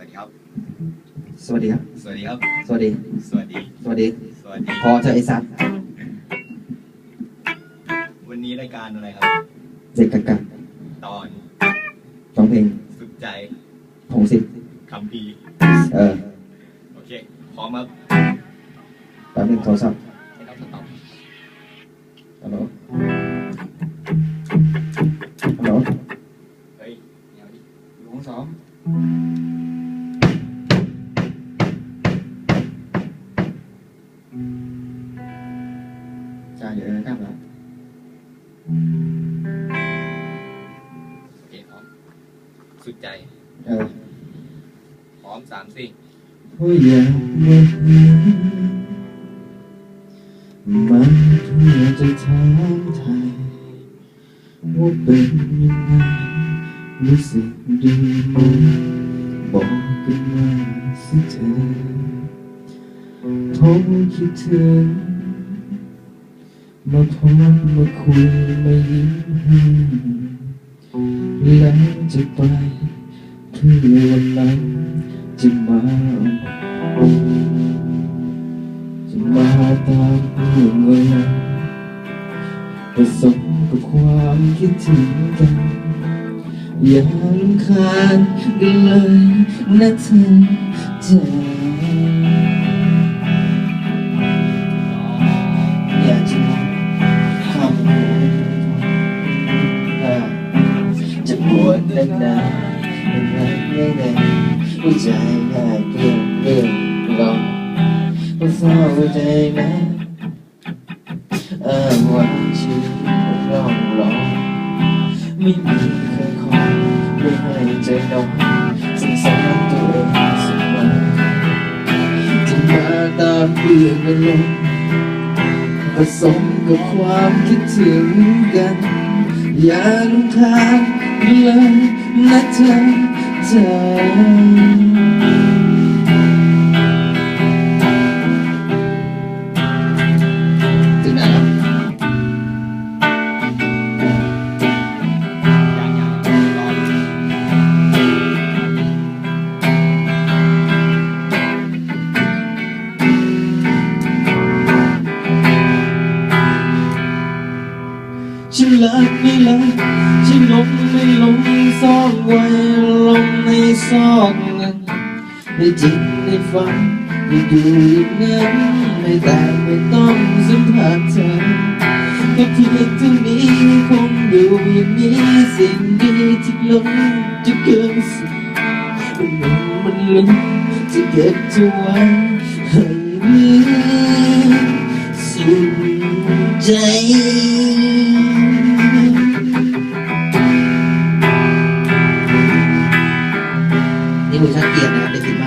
วัสดีครับ สวัสดีครับ สวัสดีครับ สวัสดี สวัสดี สวัสดี สวัสดี พอเธอะไอ้สัตว์วันนี้รายการอะไรครับ เจ็กกักกักตอนร้องเพลงสุดใจผงสิบคำพีร์เออ โอเค พร้อมครับแป๊บนึงโทรศัพท์ สุดใจเออพร้อมสามสี่ผู้ใหญ่มันเพื่อจะถามไทยว่าเป็นยังไงรู้สึกดีไหมบอกกันมาสิเธอผมคิดถึงมาพบมาคุยมายิ้มให้ แล้วจะไปเพื่อวันนั้นจะมาจะมาตามเรื่องเวลาผสมกับความคิดถึงกันอย่าลำคาญกันเลยนะเธอจ๋า ปวดนานเป็นไรไม่ได้หัวใจแค่เพียงเรื่องลองก็เศร้าใจนะอ้างว่าชีวิตร่องรอยไม่มีใครคอยไม่ให้ใจน้อยสงสารตัวเองเสมอจะมาตามเพื่อนกันลงผสมกับความคิดถึงกัน อย่าลงทางเลยนะเธอเธอ ฉันรักไม่รักฉันลงไม่ลงซ่อนไว้ลงในซอกนั้นในจิตในฝันไม่อยู่อย่างนั้นไม่แต่ไม่ต้องสัมผัสเธอแค่เพียงเท่นี้คงอยู่อย่างนี้สิ่งดีที่ลงจะเกินสุดมันหลงมันหลงจะเก็บเธอไว้ให้ลืมสุดใจ นี่คื